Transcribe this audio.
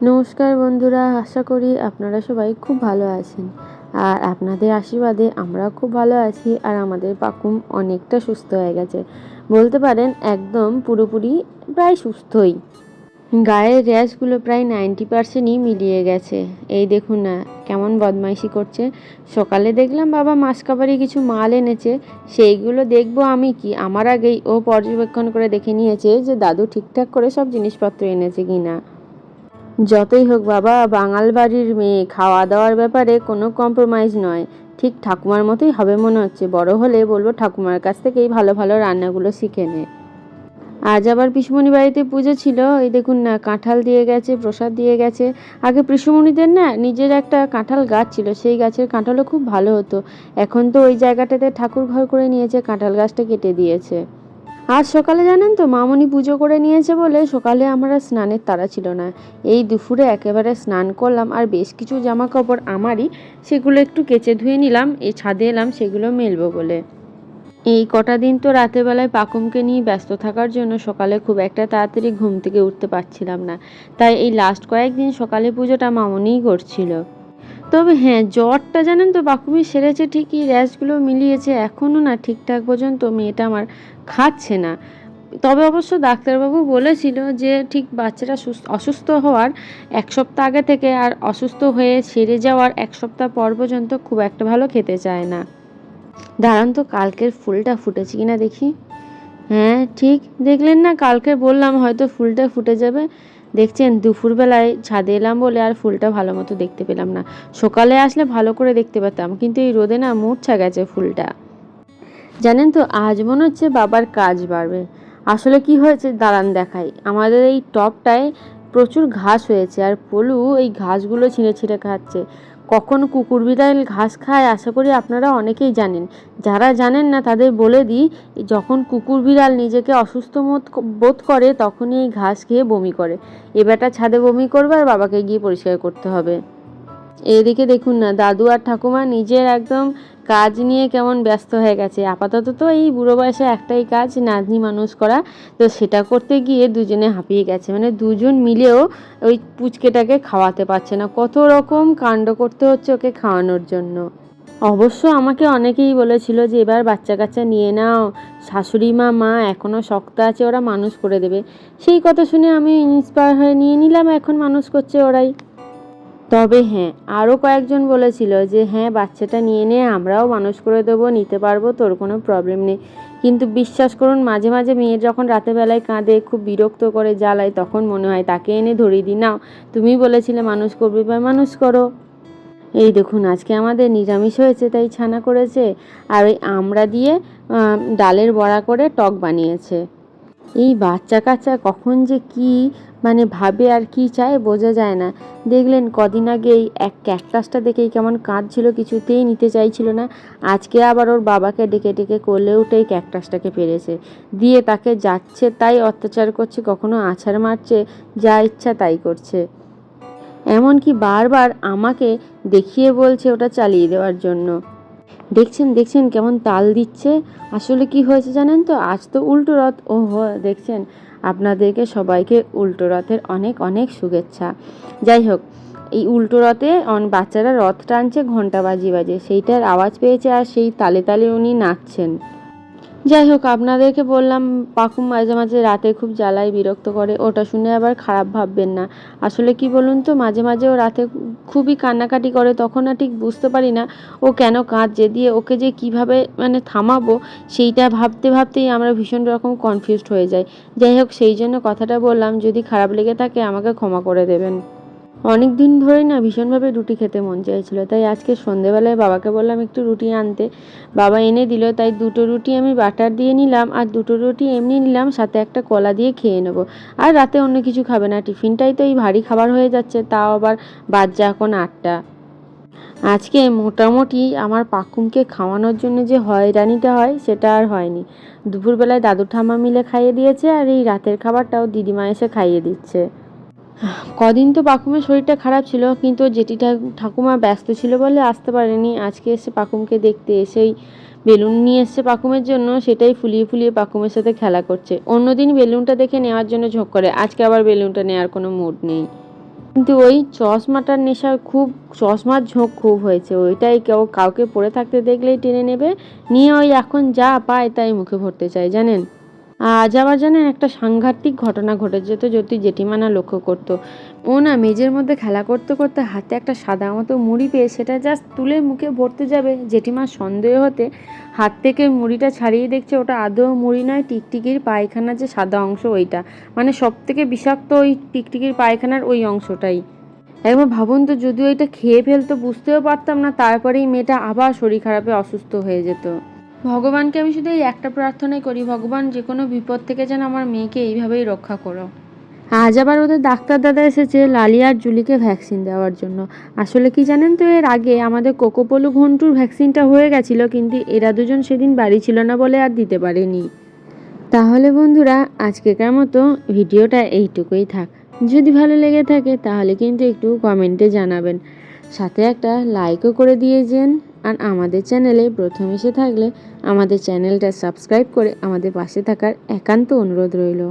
নমস্কার বন্ধুরা, আশা করি আপনারা সবাই খুব ভালো আছেন। আর আপনাদের আশীর্বাদে আমরা খুব ভালো আছি আর আমাদের পাকুম অনেকটা সুস্থ হয়ে গেছে। বলতে পারেন একদম পুরোপুরি প্রায় সুস্থই। গায়ের র্যাশগুলো প্রায় নাইনটি পার্সেন্টই মিলিয়ে গেছে। এই দেখুন না, কেমন বদমাইশি করছে। সকালে দেখলাম বাবা মাছ কাবারি কিছু মাল এনেছে। সেইগুলো দেখব আমি কি? আমার আগেই ও পর্যবেক্ষণ করে দেখে নিয়েছে যে দাদু ঠিকঠাক করে সব জিনিসপত্র এনেছে কি না যতই হোক বাবা, বাঙাল বাড়ির মেয়ে খাওয়া দাওয়ার ব্যাপারে কোনো কম্প্রোমাইজ নয়। ঠিক ঠাকুমার মতোই হবে মনে হচ্ছে। বড় হলে বলব ঠাকুমার কাছ থেকেই ভালো ভালো রান্নাগুলো শিখে নে। আজ আবার পিসুমণি বাড়িতে পুজো ছিল। এই দেখুন না, কাঁঠাল দিয়ে গেছে, প্রসাদ দিয়ে গেছে। আগে পিসুমণিদের না নিজের একটা কাঁঠাল গাছ ছিল। সেই গাছের কাঁঠালও খুব ভালো হতো। এখন তো ওই জায়গাটাতে ঠাকুর ঘর করে নিয়েছে, কাঁঠাল গাছটা কেটে দিয়েছে। আজ সকালে জানেন তো, মামনি পুজো করে নিয়েছে বলে সকালে আমার আর স্নানের তাড়া ছিল না। এই দুপুরে একেবারে স্নান করলাম আর বেশ কিছু জামা কাপড় আমারই, সেগুলো একটু কেচে ধুয়ে নিলাম এই ছাদে এলাম, সেগুলো মেলবো বলে। এই কটা দিন তো রাতের বেলায় পাকুমকে নিয়ে ব্যস্ত থাকার জন্য সকালে খুব একটা তাড়াতাড়ি ঘুম থেকে উঠতে পারছিলাম না। তাই এই লাস্ট কয়েকদিন সকালে পুজোটা মামনিই করছিল। তবে হ্যাঁ জ্বরটা জানেন তো বাকুমি সেরেছে ঠিকই, র্যাশগুলো মিলিয়েছে এখনও না ঠিকঠাক পর্যন্ত মেয়েটা আমার খাচ্ছে না। তবে অবশ্য ডাক্তারবাবু বলেছিল যে ঠিক সুস্থ, অসুস্থ হওয়ার এক সপ্তাহ আগে থেকে আর অসুস্থ হয়ে সেরে যাওয়ার এক সপ্তাহ পর পর্যন্ত খুব একটা ভালো খেতে চায় না। দাঁড়ান তো, কালকের ফুলটা ফুটেছে কিনা দেখি। হ্যাঁ ঠিক দেখলেন না, কালকে বললাম হয়তো ফুলটা ফুটে যাবে। দেখছেন, দুপুরবেলায় ছাদে এলাম বলে আর ফুলটা ভালো মতো দেখতে পেলাম না। সকালে আসলে ভালো করে দেখতে পেতাম কিন্তু এই রোদে না মূর্ছা গেছে ফুলটা। জানেন তো, আজ মনে হচ্ছে বাবার কাজ বাড়বে। আসলে কি হয়েছে দাঁড়ান দেখাই। আমাদের এই টপটায় প্রচুর ঘাস হয়েছে আর পলু এই ঘাসগুলো ছিঁড়ে ছিঁড়ে খাচ্ছে। কখন কুকুর বিড়াল ঘাস খায়, আশা করি আপনারা অনেকেই জানেন। যারা জানেন না, তাদের বলে দিই, যখন কুকুর বিড়াল নিজেকে অসুস্থ বোধ করে, তখনই এই ঘাস খেয়ে বমি করে। এবারটা ছাদে বমি করবে আর বাবাকে গিয়ে পরিষ্কার করতে হবে। এদিকে দেখুন না, দাদু আর ঠাকুমা নিজের একদম কাজ নিয়ে কেমন ব্যস্ত হয়ে গেছে। আপাতত তো এই বুড়ো বয়সে একটাই কাজ, নাতনি মানুষ করা। তো সেটা করতে গিয়ে দুজনে হাঁপিয়ে গেছে। মানে দুজন মিলেও ওই পুচকেটাকে খাওয়াতে পারছে না। কত রকম কাণ্ড করতে হচ্ছে ওকে খাওয়ানোর জন্য। অবশ্য আমাকে অনেকেই বলেছিল যে, এবার বাচ্চা কাচ্চা নিয়ে নাও। শাশুড়ি মা মা এখনও শক্ত আছে, ওরা মানুষ করে দেবে। সেই কথা শুনে আমি ইন্সপায়ার হয়ে নিয়ে নিলাম। এখন মানুষ করছে ওরাই। তবে হ্যাঁ আরও কয়েকজন বলেছিল যে হ্যাঁ বাচ্চাটা নিয়ে নে, আমরাও মানুষ করে দেবো, নিতে পারব, তোর কোনো প্রবলেম নেই। কিন্তু বিশ্বাস করুন, মাঝে মাঝে মেয়ের যখন রাতের বেলায় কাঁদে, খুব বিরক্ত করে জ্বালায়, তখন মনে হয়, তাকে এনে ধরিয়ে দিই, নাও, তুমি বলেছিলে মানুষ করবে বা মানুষ করো। এই দেখুন, আজকে আমাদের নিরামিষ হয়েছে, তাই ছানা করেছে, আর ওই আমড়া দিয়ে ডালের বড়া করে টক বানিয়েছে। এই বাচ্চা কাচ্চা কখন যে কি মানে ভাবে আর কি চায় বোঝা যায় না। দেখলেন কদিন আগেই এক ক্যাকটাসটা দেখেই কেমন কাঁদছিল, কিছুতেই নিতে চাইছিল না। আজকে আবার ওর বাবাকে ডেকে ডেকে কোলে উঠেই ক্যাকটাসটাকে পেরেছে। দিয়ে তাকে যাচ্ছে, তাই অত্যাচার করছে, কখনো আছাড় মারছে, যা ইচ্ছা তাই করছে। এমনকি বারবার আমাকে দেখিয়ে বলছে ওটা চালিয়ে দেওয়ার জন্য। দেখছেন দেখছেন কেমন তাল দিচ্ছে। আসলে কি হয়েছে জানেন তো? আজ তো উল্টো রথ। ও দেখছেন। আপনাদেরকে সবাইকে উল্টো রথের অনেক অনেক শুভেচ্ছা। যাই হোক, এই উল্টো রথে বাচ্চারা রথ টানছে ঘণ্টা বাজি বাজে সেইটার আওয়াজ পেয়েছে আর সেই তালে তালে উনি নাচছেন। যাই হোক, আপনাদেরকে বললাম পাখুম মাঝে মাঝে রাতে খুব জ্বালায়, বিরক্ত করে। ওটা শুনে আবার খারাপ ভাববেন না। আসলে কি বলুন তো, মাঝে মাঝে ও রাতে খুবই কান্নাকাটি করে, তখন আর ঠিক বুঝতে পারি না, ও কেন কাঁদছে, দিয়ে ওকে যে কীভাবে মানে থামাবো, সেইটা ভাবতে ভাবতেই আমরা ভীষণ রকম কনফিউজড হয়ে যাই। যাই হোক, সেই জন্য কথাটা বললাম, যদি খারাপ লেগে থাকে, আমাকে ক্ষমা করে দেবেন। অনেক দিন ধরেই না ভীষণভাবে রুটি খেতে মন চাইছিল। তাই আজকে সন্ধেবেলায় বাবাকে বললাম, একটু রুটি আনতে। বাবা এনে দিল, তাই দুটো রুটি আমি বাটার দিয়ে নিলাম, আর দুটো রুটি এমনি নিলাম, সাথে একটা কলা দিয়ে খেয়ে নেব। আর রাতে অন্য কিছু খাবে না, টিফিনটাই তো এই ভারী খাবার হয়ে যাচ্ছে, তাও আবার বাচ্চা এখন আটটা। আজকে মোটামুটি আমার পাকুমকে খাওয়ানোর জন্য যে হয়রানিটা হয়, সেটা আর হয়নি। দুপুরবেলায় দাদু ঠাম্মা মিলে খাইয়ে দিয়েছে, আর এই রাতের খাবারটাও দিদিমা এসে খাইয়ে দিচ্ছে। কদিন তো পাকুমের শরীরটা খারাপ ছিল, কিন্তু জেঠি ঠাকুমা ব্যস্ত ছিল বলে আসতে পারেনি। আজকে এসে পাকুমকে দেখতে এসেই বেলুন নিয়ে এসছে পাকুমের জন্য, সেটাই ফুলিয়ে ফুলিয়ে পাকুমের সাথে খেলা করছে। অন্যদিন বেলুনটা দেখে নেওয়ার জন্য ঝোঁক করে, আজকে আবার বেলুনটা নেওয়ার কোনো মুড নেই। কিন্তু ওই চশমাটার নেশা খুব, চশমার ঝোঁক খুব হয়েছে। ওইটাই কেউ কাউকে পরে থাকতে দেখলেই টেনে নেবে। নিয়ে ওই এখন যা পায় তাই মুখে ভরতে চায়, জানেন? আজ আবার জানেন একটা সাংঘাতিক ঘটনা ঘটে যেত জ্যোতি জেঠিমানা লক্ষ্য করতো। ও না মেজের মধ্যে খেলা করতে করতে হাতে একটা সাদা মতো মুড়ি পেয়ে সেটা জাস্ট তুলে মুখে ভরতে যাবে। জেঠিমার সন্দেহ হতে হাত থেকে মুড়িটা ছাড়িয়ে দেখছে ওটা আদৌ মুড়ি নয়, টিকটিকির পায়খানার যে সাদা অংশ ওইটা। মানে সব থেকে বিষাক্ত ওই টিকটিকির পায়খানার ওই অংশটাই। একবার ভাবুন তো যদি ওইটা খেয়ে ফেলতো, বুঝতেও পারতাম না, তারপরেই মেয়েটা আবার শরীর খারাপে অসুস্থ হয়ে যেত। ভগবানকে আমি শুধু এই একটা প্রার্থনাই করি, ভগবান যে কোনো বিপদ থেকে যেন আমার মেয়েকে এইভাবেই রক্ষা করো। আজ আবার ওদের ডাক্তার দাদা এসেছে লালি আর জুলিকে ভ্যাকসিন দেওয়ার জন্য। আসলে কি জানেন তো, এর আগে আমাদের কোকোপলু ঘন্টুর ভ্যাকসিনটা হয়ে গেছিল, কিন্তু এরা দুজন সেদিন বাড়ি ছিল না বলে আর দিতে পারেনি। তাহলে বন্ধুরা, আজকেকার মতো ভিডিওটা এইটুকুই থাক। যদি ভালো লেগে থাকে, তাহলে কিন্তু একটু কমেন্টে জানাবেন। সাথে একটা লাইকও করে দিয়ে যান। আর আমাদের চ্যানেলে প্রথম এসে থাকলে আমাদের চ্যানেলটা সাবস্ক্রাইব করে আমাদের পাশে থাকার একান্ত অনুরোধ রইল।